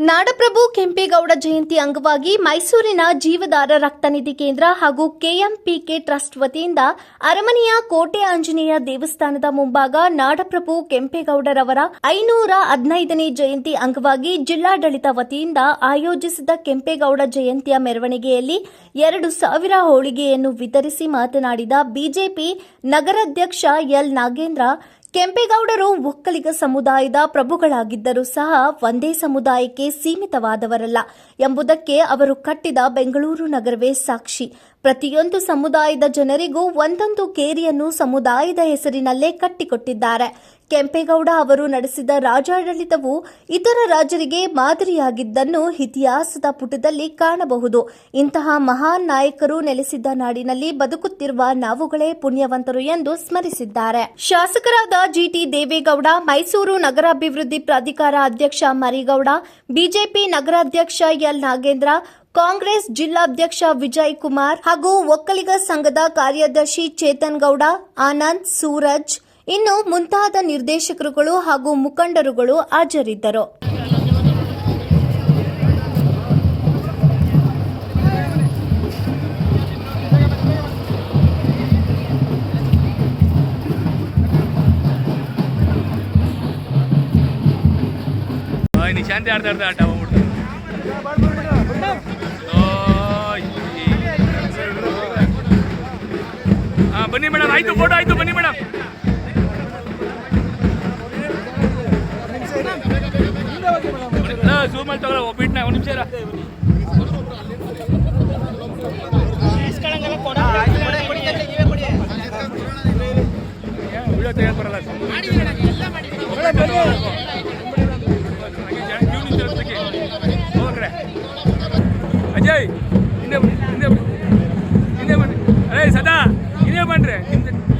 ನಾಡಪ್ರಭು ಕೆಂಪೇಗೌಡ ಜಯಂತಿ ಅಂಗವಾಗಿ ಮೈಸೂರಿನ ಜೀವದಾರ ರಕ್ತನಿಧಿ ಕೇಂದ್ರ ಹಾಗೂ ಕೆಎಂಪಿಕೆ ಟ್ರಸ್ಟ್ ವತಿಯಿಂದ ಅರಮನೆಯ ಕೋಟೆ ಆಂಜನೇಯ ದೇವಸ್ಥಾನದ ಮುಂಭಾಗ ನಾಡಪ್ರಭು ಕೆಂಪೇಗೌಡರವರ ಐನೂರ ಹದಿನೈದನೇ ಜಯಂತಿ ಅಂಗವಾಗಿ ಜಿಲ್ಲಾಡಳಿತ ವತಿಯಿಂದ ಆಯೋಜಿಸಿದ ಕೆಂಪೇಗೌಡ ಜಯಂತಿಯ ಮೆರವಣಿಗೆಯಲ್ಲಿ ಎರಡು ಸಾವಿರ ಹೋಳಿಗೆಯನ್ನು ವಿತರಿಸಿ ಮಾತನಾಡಿದ ಬಿಜೆಪಿ ನಗರಾಧ್ಯಕ್ಷ ಎಲ್ ನಾಗೇಂದ್ರ ಕೆಂಪೇಗೌಡರು ಒಕ್ಕಲಿಗ ಸಮುದಾಯದ ಪ್ರಭುಗಳಾಗಿದ್ದರೂ ಸಹ ಒಂದೇ ಸಮುದಾಯಕ್ಕೆ ಸೀಮಿತವಾದವರಲ್ಲ ಎಂಬುದಕ್ಕೆ ಅವರು ಕಟ್ಟಿದ ಬೆಂಗಳೂರು ನಗರವೇ ಸಾಕ್ಷಿ. ಪ್ರತಿಯೊಂದು ಸಮುದಾಯದ ಜನರಿಗೂ ಒಂದೊಂದು ಕೇರಿಯನ್ನು ಸಮುದಾಯದ ಹೆಸರಿನಲ್ಲೇ ಕಟ್ಟಿಕೊಟ್ಟಿದ್ದಾರೆ. ಕೆಂಪೇಗೌಡ ಅವರು ನಡೆಸಿದ ರಾಜಾಡಳಿತವು ಇತರ ರಾಜರಿಗೆ ಮಾದರಿಯಾಗಿದ್ದನ್ನು ಇತಿಹಾಸದ ಪುಟದಲ್ಲಿ ಕಾಣಬಹುದು. ಇಂತಹ ಮಹಾನ್ ನಾಯಕರು ನೆಲೆಸಿದ್ದ ನಾಡಿನಲ್ಲಿ ಬದುಕುತ್ತಿರುವ ನಾವುಗಳೇ ಪುಣ್ಯವಂತರು ಎಂದು ಸ್ಮರಿಸಿದ್ದಾರೆ. ಶಾಸಕರಾದ ಜಿಟಿ ದೇವೇಗೌಡ, ಮೈಸೂರು ನಗರಾಭಿವೃದ್ಧಿ ಪ್ರಾಧಿಕಾರ ಅಧ್ಯಕ್ಷ ಮರಿಗೌಡ, ಬಿಜೆಪಿ ನಗರಾಧ್ಯಕ್ಷ ಎಲ್ ನಾಗೇಂದ್ರ ಕಾಂಗ್ರೆಸ್ ಜಿಲ್ಲಾಧ್ಯಕ್ಷ ವಿಜಯ್ ಕುಮಾರ್ ಹಾಗೂ ಒಕ್ಕಲಿಗ ಸಂಘದ ಕಾರ್ಯದರ್ಶಿ ಚೇತನ್ ಗೌಡ, ಆನಂದ್, ಸೂರಜ್ ಇನ್ನು ಮುಂತಾದ ನಿರ್ದೇಶಕರುಗಳು ಹಾಗೂ ಮುಖಂಡರುಗಳು ಹಾಜರಿದ್ದರು. ಶಾಂತಿ ಆಡ್ತಾ ಆಟ ಬನ್ನಿ ಮೇಡಮ್, ಆಯ್ತು, ಫೋಟೋ ಆಯ್ತು, ಬನ್ನಿ ಮೇಡಮ್. ಝೂಮಲ್ಲಿ ತಗೊಳ ಒಬ್ಬಿಟ್ನ, ಒಂದು ನಿಮಿಷ ವಿಡಿಯೋ ತೆಗೆದು ಬರಲ್ಲ. ಅಜಯ್, ಹಿಂದೆ ಹಿಂದೆ ಹಿಂದೆ ಬನ್ರಿ